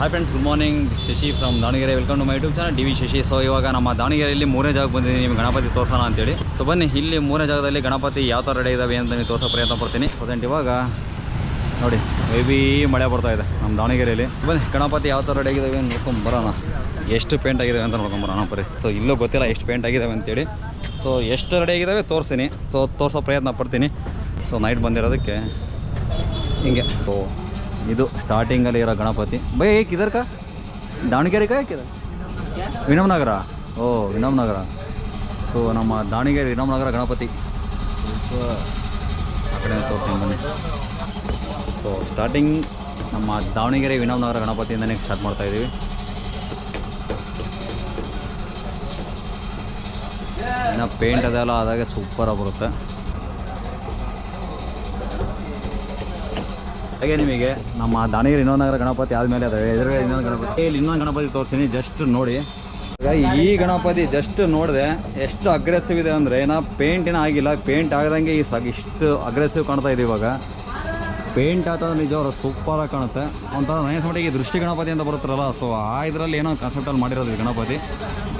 Hi friends good morning Shashi from Davangere welcome to my YouTube channel D V Shashi so ಇವಾಗ ನಮ್ಮ ದಾವಣಗೆರೆಯಲ್ಲಿ ಮೂರನೇ ಜಾಗಕ್ಕೆ ಬಂದಿದ್ದೀನಿ. ನಿಮ್ಗೆ ಗಣಪತಿ ತೋರ್ಸೋಣ ಅಂತೇಳಿ. ಸೊ ಬನ್ನಿ, ಇಲ್ಲಿ ಮೂರನೇ ಜಾಗದಲ್ಲಿ ಗಣಪತಿ ಯಾವ ಥರ ರೆಡಿ ಇದ್ದಾವೆ ಅಂತ ನೀವು ತೋರಿಸೋ ಪ್ರಯತ್ನ ಪಡ್ತೀನಿ. ಪ್ರೆಸೆಂಟ್ ಇವಾಗ ನೋಡಿ ಹೆವಿ ಮಳೆ ಬರ್ತಾ ಇದೆ ನಮ್ಮ ದಾವಣಗೆರೆಯಲ್ಲಿ ಬನ್ನಿ, ಗಣಪತಿ ಯಾವ ಥರ ರೆಡಿ ಆಗಿದ್ದಾವೆ ಅಂತ ನೋಡ್ಕೊಂಡು ಬರೋಣ. ಎಷ್ಟು ಪೇಂಟ್ ಆಗಿದ್ದಾವೆ ಅಂತ ನೋಡ್ಕೊಂಡು ಬರೋಣ ಬರೀ ಸೊ ಇಲ್ಲೂ ಗೊತ್ತಿಲ್ಲ ಎಷ್ಟು ಪೇಂಟ್ ಆಗಿದ್ದಾವೆ ಅಂತೇಳಿ. ಸೊ ಎಷ್ಟು ರೆಡಿ ಆಗಿದ್ದಾವೆ ತೋರಿಸ್ತೀನಿ ಸೊ ತೋರಿಸೋ ಪ್ರಯತ್ನ ಪಡ್ತೀನಿ. ಸೊ ನೈಟ್ ಬಂದಿರೋದಕ್ಕೆ ಹಿಂಗೆ. ಸೊ ಇದು ಸ್ಟಾರ್ಟಿಂಗಲ್ಲಿ ಇರೋ ಗಣಪತಿ. ಬೈ ಏಕೆ ಇದರ್ ಕಾ ದಾವಣಗೆರೆ ಕಾ ಏಕ್ ವಿನಮ್ ನಗರ ಓ ವಿನಮ್ ನಗರ ಸೊ ನಮ್ಮ ದಾವಣಗೆರೆ ವಿನಮ್ ನಗರ ಗಣಪತಿ ಆ ಸೊ ಸ್ಟಾರ್ಟಿಂಗ್ ನಮ್ಮ ದಾವಣಗೆರೆ ನಗರ ಗಣಪತಿಯಿಂದನೇ ಸ್ಟಾರ್ಟ್ ಮಾಡ್ತಾ ಇದ್ದೀವಿ ಇನ್ನು ಪೇಂಟ್ ಅದೆಲ್ಲ ಆದಾಗ ಸೂಪರಾಗಿ ಬರುತ್ತೆ. ಹಾಗೆ ನಿಮಗೆ ನಮ್ಮ ದಾವಣಗೆರೆ ಇನ್ನೊಂದು ಗಣಪತಿ ಆದಮೇಲೆ ಅದೇ ಎದುರುಗಡೆ ಇನ್ನೊಂದು ಗಣಪತಿ. ಇಲ್ಲಿ ಇನ್ನೊಂದು ಗಣಪತಿ ತೋರಿಸ್ತೀನಿ ಜಸ್ಟ್ ನೋಡಿ. ಈ ಗಣಪತಿ ಜಸ್ಟ್ ನೋಡಿದೆ, ಎಷ್ಟು ಅಗ್ರೆಸಿವ್ ಇದೆ ಅಂದರೆ ಏನೋ ಪೇಂಟಿನ ಆಗಿಲ್ಲ ಪೇಂಟ್ ಆಗದಂಗೆ ಈ ಸಾಕು ಇಷ್ಟು ಅಗ್ರೆಸಿವ್ ಕಾಣ್ತಾ ಇದೆ ಇವಾಗ. ಪೇಂಟ್ ಆತಂದ್ರೆ ನಿಜವಾದ ಸೂಪರಾಗಿ ಕಾಣುತ್ತೆ. ಒಂಥರ ನೈಸ್ ಮಟ್ಟಿಗೆ ದೃಷ್ಟಿ ಗಣಪತಿ ಅಂತ ಬರುತ್ತಲ್ಲ ಸೊ ಆ ಇದರಲ್ಲಿ ಏನೋ ಕಾನ್ಸೆಪ್ಟಲ್ಲಿ ಮಾಡಿರೋದು ಗಣಪತಿ.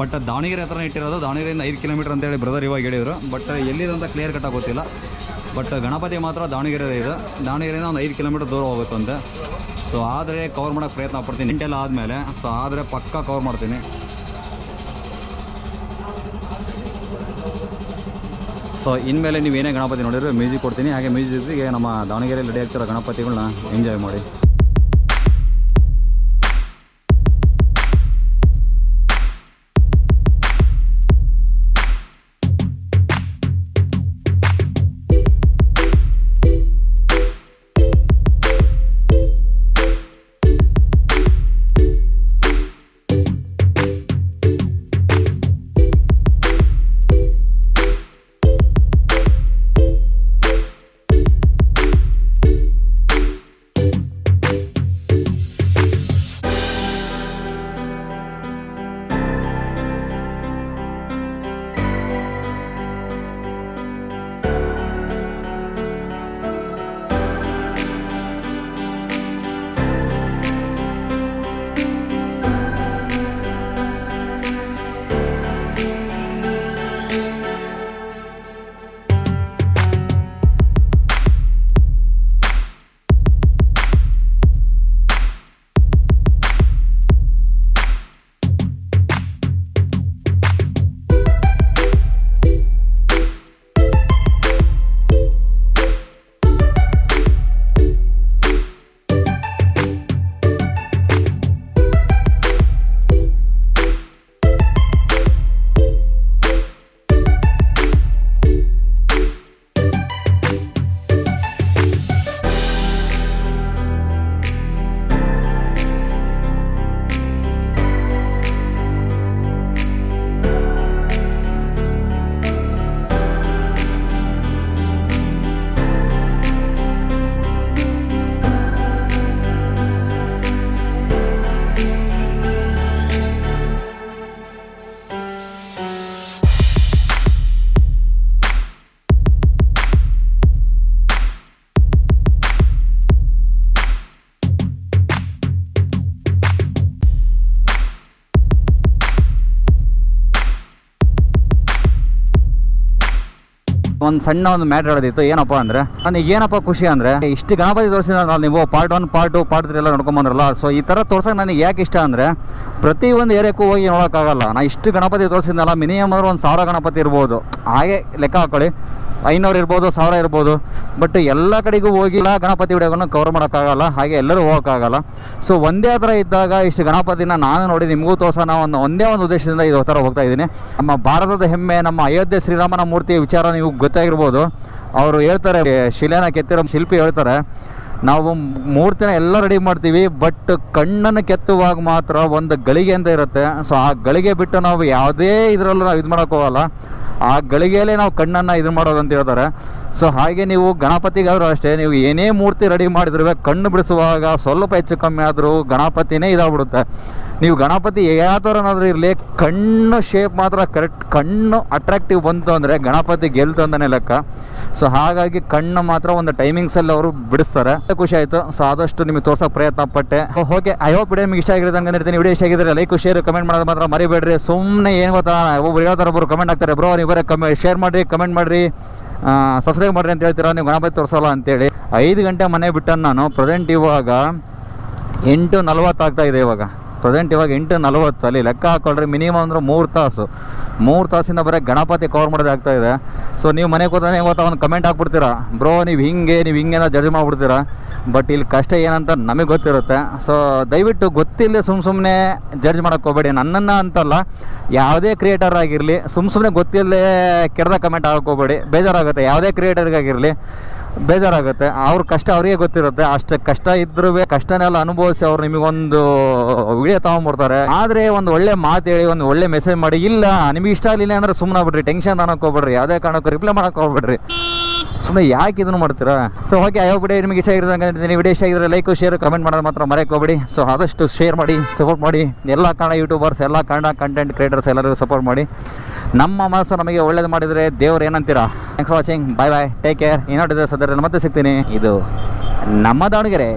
ಬಟ್ ದಾವಣಗೆರೆ ಹತ್ರ ಇಟ್ಟಿರೋದು ದಾವಣಗೆರೆಯಿಂದ ಐದು ಕಿಲೋಮೀಟರ್ ಅಂತೇಳಿ ಬ್ರದರ್ ಇವಾಗ ಹೇಳಿದರು. ಬಟ್ ಎಲ್ಲಿದೆ ಅಂತ ಕ್ಲಿಯರ್ ಕಟ್ಟಾಗಿ ಗೊತ್ತಿಲ್ಲ. ಬಟ್ ಗಣಪತಿ ಮಾತ್ರ ದಾವಣಗೆರೆ ಇದೆ. ದಾವಣಗೆರೆಯಿಂದ ಒಂದು ಐದು ಕಿಲೋಮೀಟರ್ ದೂರ ಹೋಗುತ್ತಂತೆ ಸೊ ಆದರೆ ಕವರ್ ಮಾಡೋಕ್ಕೆ ಪ್ರಯತ್ನ ಪಡ್ತೀನಿ. ಇಂಟೆಲ್ಲ ಆದಮೇಲೆ. ಸೊ ಆದರೆ ಪಕ್ಕ ಕವರ್ ಮಾಡ್ತೀನಿ. ಸೊ ಇನ್ಮೇಲೆ ನೀವು ಏನೇ ಗಣಪತಿ ನೋಡಿದ್ರೆ, ಮ್ಯೂಸಿಕ್ ಕೊಡ್ತೀನಿ. ಹಾಗೆ ಮ್ಯೂಸಿಕ್ ಜೊತೆಗೆ ನಮ್ಮ ದಾವಣಗೆರೆಯಲ್ಲಿ ರೆಡಿ ಆಗ್ತಿರೋ ಗಣಪತಿಗಳನ್ನ ಎಂಜಾಯ್ ಮಾಡಿ. ಒಂದು ಸಣ್ಣ ಒಂದು ಮ್ಯಾಟರ್ ಹೇಳೋದಿತ್ತು, ಏನಪ್ಪ ಅಂದರೆ, ನನಗೆ ಏನಪ್ಪ ಖುಷಿ ಅಂದರೆ, ಇಷ್ಟು ಗಣಪತಿ ತೋರಿಸಿದ್ರೆ ನೀವು part one part two part three ಎಲ್ಲ ನೋಡ್ಕೊಂಬಂದ್ರಲ್ಲ ಸೊ ಈ ಥರ ತೋರ್ಸೋಕೆ ನನಗೆ ಯಾಕೆ ಇಷ್ಟ ಅಂದರೆ, ಪ್ರತಿ ಒಂದು ಏರಿಯಾಕ್ಕೂ ಹೋಗಿ ನೋಡೋಕ್ಕಾಗಲ್ಲ. ನಾ ಇಷ್ಟು ಗಣಪತಿ ತೋರಿಸಿದ್ನಲ್ಲ ಮಿನಿಮಮ್ ಅಂದ್ರೆ ಒಂದು ಸಾವಿರ ಗಣಪತಿ ಇರ್ಬೋದು. ಹಾಗೆ ಲೆಕ್ಕ ಹಾಕೊಳ್ಳಿ. ಐನೂರು ಇರ್ಬೋದು, ಸಾವಿರ ಇರ್ಬೋದು ಬಟ್ ಎಲ್ಲ ಕಡೆಗೂ ಹೋಗಿಲ್ಲ ಗಣಪತಿ ವಿಡಿಯೋಗಳನ್ನು ಕವರ್ ಮಾಡೋಕ್ಕಾಗಲ್ಲ, ಹಾಗೆ ಎಲ್ಲರೂ ಹೋಗೋಕ್ಕಾಗಲ್ಲ. ಸೊ ಒಂದೇ ಥರ ಇದ್ದಾಗ ಇಷ್ಟು ಗಣಪತಿನ ನಾನು ನೋಡಿ ನಿಮಗೂ ತೋರ್ಸೋಣ ಒಂದು ಒಂದೇ ಒಂದು ಉದ್ದೇಶದಿಂದ ಇದು ಥರ ಹೋಗ್ತಾ ಇದ್ದೀನಿ. ನಮ್ಮ ಭಾರತದ ಹೆಮ್ಮೆ, ನಮ್ಮ ಅಯೋಧ್ಯೆ ಶ್ರೀರಾಮನ ಮೂರ್ತಿಯ ವಿಚಾರ ನೀವು ಗೊತ್ತಾಗಿರ್ಬೋದು. ಅವರು ಹೇಳ್ತಾರೆ, ಶಿಲೆನ ಕೆತ್ತಿರೋ ಶಿಲ್ಪಿ ಹೇಳ್ತಾರೆ ನಾವು ಮೂರ್ತಿನ ಎಲ್ಲ ರೆಡಿ ಮಾಡ್ತೀವಿ ಬಟ್ ಕಣ್ಣನ್ನು ಕೆತ್ತುವಾಗ ಮಾತ್ರ ಒಂದು ಗಳಿಗೆ ಅಂತ ಇರುತ್ತೆ. ಸೊ ಆ ಗಳಿಗೆ ಬಿಟ್ಟು ನಾವು ಯಾವುದೇ ಇದರಲ್ಲೂ ನಾವು ಇದು ಮಾಡೋಕ್ಕೋಗಲ್ಲ ಆ ಗಳಿಗೆಯಲ್ಲೇ ನಾವು ಕಣ್ಣನ್ನು ಇದು ಮಾಡೋದು ಅಂತ ಹೇಳ್ತಾರೆ. ಸೊ ಹಾಗೆ ನೀವು ಗಣಪತಿಗಾದರೂ ಅಷ್ಟೇ, ನೀವು ಏನೇ ಮೂರ್ತಿ ರೆಡಿ ಮಾಡಿದ್ರು ಕಣ್ಣು ಬಿಡಿಸುವಾಗ ಸ್ವಲ್ಪ ಹೆಚ್ಚು ಕಮ್ಮಿ ಆದರೂ ಗಣಪತಿನೇ ಇದಾಗ್ಬಿಡುತ್ತೆ. ನೀವು ಗಣಪತಿ ಯಾವ ಥರನಾದರೂ ಇರಲಿ, ಕಣ್ಣು ಶೇಪ್ ಮಾತ್ರ ಕರೆಕ್ಟ್ ಕಣ್ಣು ಅಟ್ರಾಕ್ಟಿವ್ ಬಂತು ಅಂದರೆ ಗಣಪತಿ ಗೆಲ್ತು ಅಂತಲೇ ಲೆಕ್ಕ. ಸೊ ಹಾಗಾಗಿ ಕಣ್ಣು ಮಾತ್ರ ಒಂದು ಟೈಮಿಂಗ್ಸಲ್ಲಿ ಅವರು ಬಿಡಿಸ್ತಾರೆ. ಖುಷಿ ಆಯಿತು. ಸೊ ಆದಷ್ಟು ನಿಮಗೆ ತೋರ್ಸೋಕೆ ಪ್ರಯತ್ನ ಪಟ್ಟೆ. ಓಕೆ ಐ ಹೋಪ್ ವಿಡಿಯೋ ನಿಮಗೆ ಇಷ್ಟ ಆಗಿರೋದು ಇರ್ತೀನಿ ವಿಡಿಯೋ ಇಷ್ಟ ಆಗಿದ್ರೆ ಲೈಕ್ ಶೇರ್ ಕಮೆಂಟ್ ಮಾಡೋದು ಮಾತ್ರ ಮರಿಬೇಡ್ರಿ. ಸುಮ್ಮನೆ ಏನು ಗೊತ್ತಾ ಒಬ್ಬರು ಹೇಳ್ತಾರೆ ಒಬ್ಬರು ಕಮೆಂಟ್ ಆಗ್ತಾರೆ ಬ್ರೋ ನೀವು ಕಮೆ ಶೇರ್ ಮಾಡಿರಿ ಕಮೆಂಟ್ ಮಾಡಿರಿ. ಸಬ್ಸ್ಕ್ರೈಬ್ ಮಾಡಿರಿ ಅಂತ ಹೇಳ್ತೀರಾ? ನೀವು ಗಣಪತಿ ತೋರಿಸಲ್ಲ ಅಂತೇಳಿ. ಐದು ಗಂಟೆ ಮನೆ ಬಿಟ್ಟನ್ನು ನಾನು ಪ್ರೆಸೆಂಟ್ ಇವಾಗ ಎಂಟು ನಲ್ವತ್ತಾಗ್ತಾ ಇದೆ ಇವಾಗ. ಪ್ರೆಸೆಂಟ್ ಇವಾಗ ಎಂಟು ನಲ್ವತ್ತು. ಅಲ್ಲಿ ಲೆಕ್ಕ ಹಾಕೊಳ್ರಿ ಮಿನಿಮಮ್ ಅಂದ್ರೆ ಮೂರು ತಾಸು. ಮೂರು ತಾಸಿಂದ ಬರೀ ಗಣಪತಿ ಕವರ್ ಮಾಡೋದೇ ಆಗ್ತಾ ಇದೆ. ಸೊ ನೀವು ಮನೆಗೆ ಕೂತಾನೆ ಗೊತ್ತಾ ಒಂದು ಕಮೆಂಟ್ ಹಾಕ್ಬಿಡ್ತೀರಾ? ಬ್ರೋ ನೀವು ಹಿಂಗೆ ನೀವು ಹಿಂಗೆ ಜಡ್ಜ್ ಮಾಡಿಬಿಡ್ತೀರಾ? ಬಟ್ ಇಲ್ಲಿ ಕಷ್ಟ ಏನಂತ ನಮಗೆ ಗೊತ್ತಿರುತ್ತೆ. ಸೊ ದಯವಿಟ್ಟು ಗೊತ್ತಿಲ್ಲದೆ ಸುಮ್ಮ ಸುಮ್ಮನೆ ಜಡ್ಜ್ ಮಾಡೋಕ್ಕೆ ಹೋಗಬೇಡಿ. ನನ್ನನ್ನು ಅಂತಲ್ಲ, ಯಾವುದೇ ಕ್ರಿಯೇಟರ್ ಆಗಿರಲಿ ಸುಮ್ಮ ಸುಮ್ಮನೆ ಗೊತ್ತಿಲ್ಲದೆ ಕೆಡ್ದ ಕಮೆಂಟ್ ಹಾಕೋಬೇಡಿ. ಬೇಜಾರಾಗುತ್ತೆ. ಯಾವುದೇ ಕ್ರಿಯೇಟರ್ಗಾಗಿರಲಿ ಬೇಜಾರಾಗುತ್ತೆ. ಅವ್ರ ಕಷ್ಟ ಅವರಿಗೆ ಗೊತ್ತಿರುತ್ತೆ. ಅಷ್ಟು ಕಷ್ಟ ಇದ್ರೂ ಕಷ್ಟನೆಲ್ಲ ಅನುಭವಿಸಿ ಅವ್ರು ನಿಮಗೊಂದು ವಿಡಿಯೋ ತಗೊಂಡ್ಬಿಡ್ತಾರೆ ಆದರೆ ಒಂದು ಒಳ್ಳೆ ಮಾತು ಹೇಳಿ, ಒಂದು ಒಳ್ಳೆ ಮೆಸೇಜ್ ಮಾಡಿ, ಇಲ್ಲ, ನಿಮಗೆ ಇಷ್ಟ ಆಗಲಿಲ್ಲ ಅಂದ್ರೆ ಸುಮ್ಮನೆ ಬಿಡ್ರಿ ಟೆನ್ಷನ್ ಅನ್ನೋಕೆ ಹೋಗ್ಬೇಡ್ರಿ, ಯಾವುದೇ ಕಾರಣಕ್ಕೂ ರಿಪ್ಲೈ ಮಾಡೋಕೆ ಹೋಗ್ಬೇಡ್ರಿ. ಸುಮ್ಮನೆ ಯಾಕೆ ಇದನ್ನು ಮಾಡ್ತೀರಾ? ಸೊ ಓಕೆ ಯಾವ ವಿಡಿಯೋ ನಿಮಗೆ ಇಷ್ಟ ಆಗಿರೋದು ನೀವು ವಿಡಿಯೋ ಇಷ್ಟ ಆಗಿದ್ರೆ ಲೈಕ್ ಶೇರ್ ಕಮೆಂಟ್ ಮಾಡೋದು ಮಾತ್ರ ಮರೆಯಕ್ಕೆ ಹೋಗ್ಬೇಡಿ. ಸೊ ಆದಷ್ಟು ಶೇರ್ ಮಾಡಿ ಸಪೋರ್ಟ್ ಮಾಡಿ. ಎಲ್ಲ ಕನ್ನಡ ಯೂಟ್ಯೂಬರ್ಸ್ ಎಲ್ಲ ಕನ್ನಡ ಕಂಟೆಂಟ್ ಕ್ರಿಯೇಟರ್ಸ್ ಎಲ್ಲರಿಗೂ ಸಪೋರ್ಟ್ ಮಾಡಿ. ನಮ್ಮ ಮನಸ್ಸು ನಮಗೆ ಒಳ್ಳೇದು ಮಾಡಿದರೆ ದೇವ್ರು ಏನಂತೀರಾ? Thanks for watching bye bye take care ಸದರ ಮತ್ತೆ ಸಿಗ್ತೀನಿ. ಇದು ನಮ್ಮ ದಾವಣಗೆರೆ.